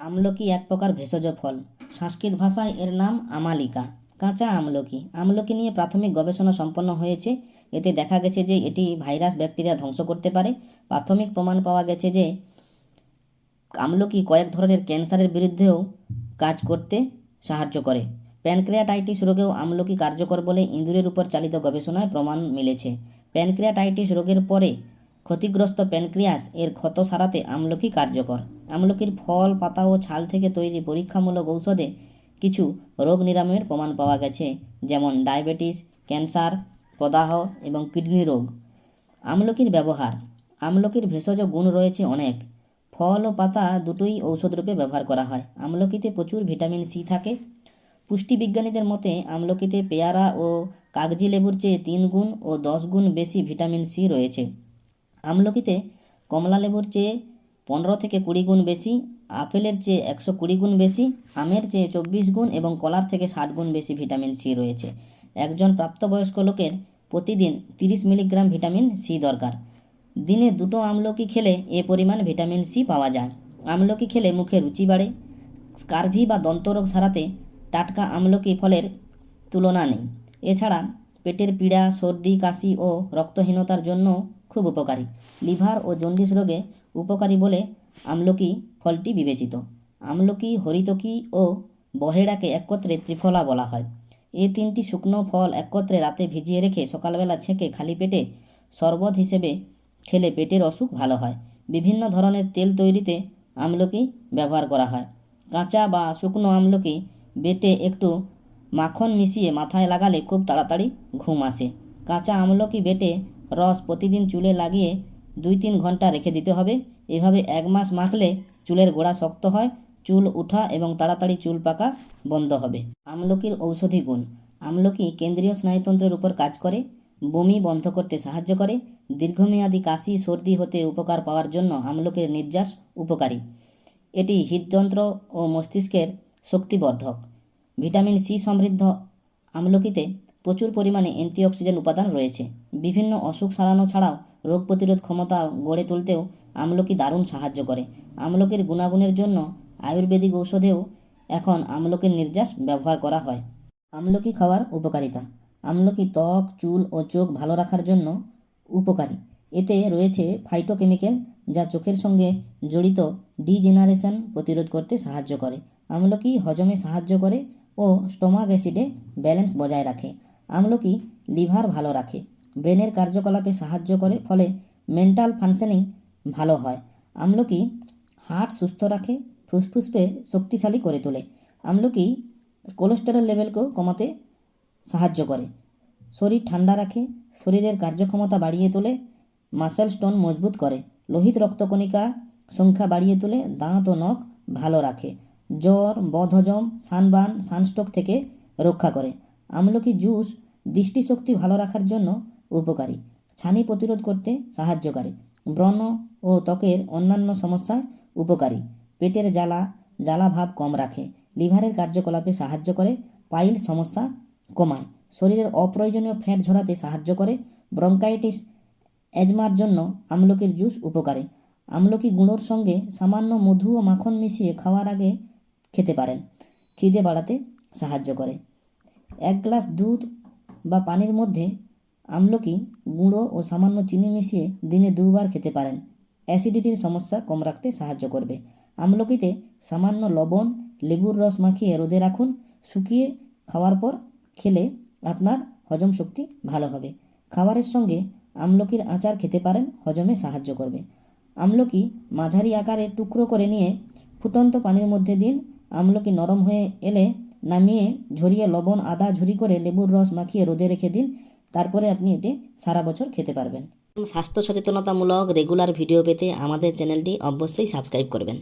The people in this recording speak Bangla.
আমলকি এক প্রকার ভেষজ ফল। সংস্কৃত ভাষায় এর নাম আমালিকা। কাঁচা আমলকি। আমলকি নিয়ে প্রাথমিক গবেষণা সম্পন্ন হয়েছে। এতে দেখা গেছে যে এটি ভাইরাস ব্যাকটেরিয়া ধ্বংস করতে পারে। প্রাথমিক প্রমাণ পাওয়া গেছে যে আমলকি কয়েক ধরনের ক্যান্সারের বিরুদ্ধেও কাজ করতে সাহায্য করে। প্যানক্রিয়াটাইটিস রোগেও আমলকি কার্যকর বলে ইঁদুরের উপর চালিত গবেষণায় প্রমাণ মিলেছে। প্যানক্রিয়াটাইটিস রোগের পরে ক্ষতিগ্রস্ত প্যানক্রিয়াস এর ক্ষত সারাতে আমলকি কার্যকর। আমলকির ফল, পাতা ও ছাল থেকে তৈরি পরীক্ষামূলক ঔষধে কিছু রোগ নিরাময়ের প্রমাণ পাওয়া গেছে, যেমন ডায়াবেটিস, ক্যান্সার, প্রদাহ এবং কিডনি রোগ। আমলকির ব্যবহার। আমলকির ভেষজ গুণ রয়েছে অনেক। ফল ও পাতা দুটোই ঔষধ রূপে ব্যবহার করা হয়। আমলকিতে প্রচুর ভিটামিন সি থাকে। পুষ্টিবিজ্ঞানীদের মতে, আমলকিতে পেয়ারা ও কাগজি লেবুর চেয়ে তিন গুণ ও দশ গুণ বেশি ভিটামিন সি রয়েছে। আমলকিতে কমলা লেবুর চেয়ে পনেরো থেকে কুড়ি গুণ বেশি, আপেলের চেয়ে একশো কুড়ি গুণ বেশি, আমের চেয়ে চব্বিশ গুণ এবং কলার থেকে ষাট গুণ বেশি ভিটামিন সি রয়েছে। একজন প্রাপ্তবয়স্ক লোকের প্রতিদিন তিরিশ মিলিগ্রাম ভিটামিন সি দরকার। দিনে দুটো আমলকি খেলে এ পরিমাণ ভিটামিন সি পাওয়া যায়। আমলকি খেলে মুখে রুচি বাড়ে, স্কারভি বা দন্তরোগ সারাতে টাটকা আমলকি ফলের তুলনা নেই। এছাড়া পেটের পীড়া, সর্দি, কাশি ও রক্তহীনতার জন্য খুব উপকারী। লিভার ও জন্ডিস রোগে উপকারী বলে আমলকি ফলটি বিবেচিত। আমলকি, হরিতকি ও বহেড়াকে একত্রে ত্রিফলা বলা হয়। এই তিনটি শুকনো ফল একত্রে রাতে ভিজিয়ে রেখে সকালবেলা ছেঁকে খালি পেটে শরবত হিসেবে খেলে পেটের অসুখ ভালো হয়। বিভিন্ন ধরনের তেল তৈরিতে আমলকি ব্যবহার করা হয়। কাঁচা বা শুকনো আমলকি বেটে একটু মাখন মিশিয়ে মাথায় লাগালে খুব তাড়াতাড়ি ঘুম আসে। কাঁচা আমলকি বেটে রস প্রতিদিন চুলে লাগিয়ে দুই তিন ঘণ্টা রেখে দিতে হবে। এভাবে এক মাস মাখলে চুলের গোড়া শক্ত হয়, চুল উঠা এবং তাড়াতাড়ি চুল পাকা বন্ধ হবে। আমলকির ঔষধি গুণ। আমলকি কেন্দ্রীয় স্নায়ুতন্ত্রের উপর কাজ করে, বমি বন্ধ করতে সাহায্য করে, দীর্ঘমেয়াদী কাশি, সর্দি হতে উপকার পাওয়ার জন্য আমলকির নির্যাস উপকারী। এটি হৃদযন্ত্র ও মস্তিষ্কের শক্তিবর্ধক। ভিটামিন সি সমৃদ্ধ। আমলকিতে প্রচুর পরিমাণে অ্যান্টিঅক্সিডেন্ট উপাদান রয়েছে। বিভিন্ন অসুখ সারানো ছাড়াও রোগ প্রতিরোধ ক্ষমতা গড়ে তুলতেও আমলকি দারুণ সাহায্য করে। আমলকির গুণাগুণের জন্য আয়ুর্বেদিক ঔষধেও এখন আমলকির নির্যাস ব্যবহার করা হয়। আমলকি খাওয়ার উপকারিতা। আমলকি ত্বক, চুল ও চোখ ভালো রাখার জন্য উপকারী। এতে রয়েছে ফাইটোকেমিক্যাল যা চোখের সঙ্গে জড়িত ডিজেনারেশন প্রতিরোধ করতে সাহায্য করে। আমলকি হজমে সাহায্য করে ও স্টোমাক অ্যাসিডে ব্যালেন্স বজায় রাখে। আমলকি লিভার ভালো রাখে? ব্রেনের কার্যকলাপে সাহায্য করে, ফলে মেন্টাল ফাংশনিং ভালো হয়। আমলকি হার্ট সুস্থ রাখে? ফুসফুসকে শক্তিশালী করে তোলে। আমলকি কোলেস্টেরল লেভেলকেও কমাতে সাহায্য করে? শরীর ঠান্ডা রাখে, শরীরের কার্যক্ষমতা বাড়িয়ে তোলে, মাসেল স্টোন মজবুত করে। লোহিত রক্তকণিকা সংখ্যা বাড়িয়ে তোলে, দাঁত ও নখ ভালো রাখে। জ্বর, বদহজম, সানবার্ন, সানস্ট্রোক থেকে রক্ষা করে। আমলকি জুস দৃষ্টিশক্তি ভালো রাখার জন্য উপকারী। ছানি প্রতিরোধ করতে সাহায্য করে। ব্রণ ও ত্বকের অন্যান্য সমস্যায় উপকারী। পেটের জ্বালা জ্বালা ভাব কম রাখে। লিভারের কার্যকলাপে সাহায্য করে। পাইল সমস্যা কমায়। শরীরের অপ্রয়োজনীয় ফ্যাট ঝরাতে সাহায্য করে। ব্রঙ্কাইটিস, অ্যাজমার জন্য আমলকির জুস উপকারী। আমলকি গুঁড়োর সঙ্গে সামান্য মধু ও মাখন মিশিয়ে খাওয়ার আগে খেতে পারেন। খিদে বাড়াতে সাহায্য করে। এক গ্লাস দুধ বা পানির মধ্যে আমলকি, গুঁড়ো ও সামান্য চিনি মিশিয়ে দিনে দুবার খেতে পারেন। অ্যাসিডিটির সমস্যা কম রাখতে সাহায্য করবে। আমলকিতে সামান্য লবণ, লেবুর রস মাখিয়ে রোদে রাখুন। শুকিয়ে খাওয়ার পর খেলে আপনার হজম শক্তি ভালো হবে। খাবারের সঙ্গে আমলকির আচার খেতে পারেন, হজমে সাহায্য করবে। আমলকি মাঝারি আকারে টুকরো করে নিয়ে ফুটন্ত পানির মধ্যে দিন। আমলকি নরম হয়ে এলে নামিয়ে ঝরিয়ে লবণ, আদা, ঝুরি করে লেবুর রস মাখিয়ে রোদে রেখে দিন। তারপরে আপনি এটি সারা বছর খেতে পারবেন। স্বাস্থ্য সচেতনতামূলক রেগুলার ভিডিও পেতে আমাদের চ্যানেলটি অবশ্যই সাবস্ক্রাইব করবেন।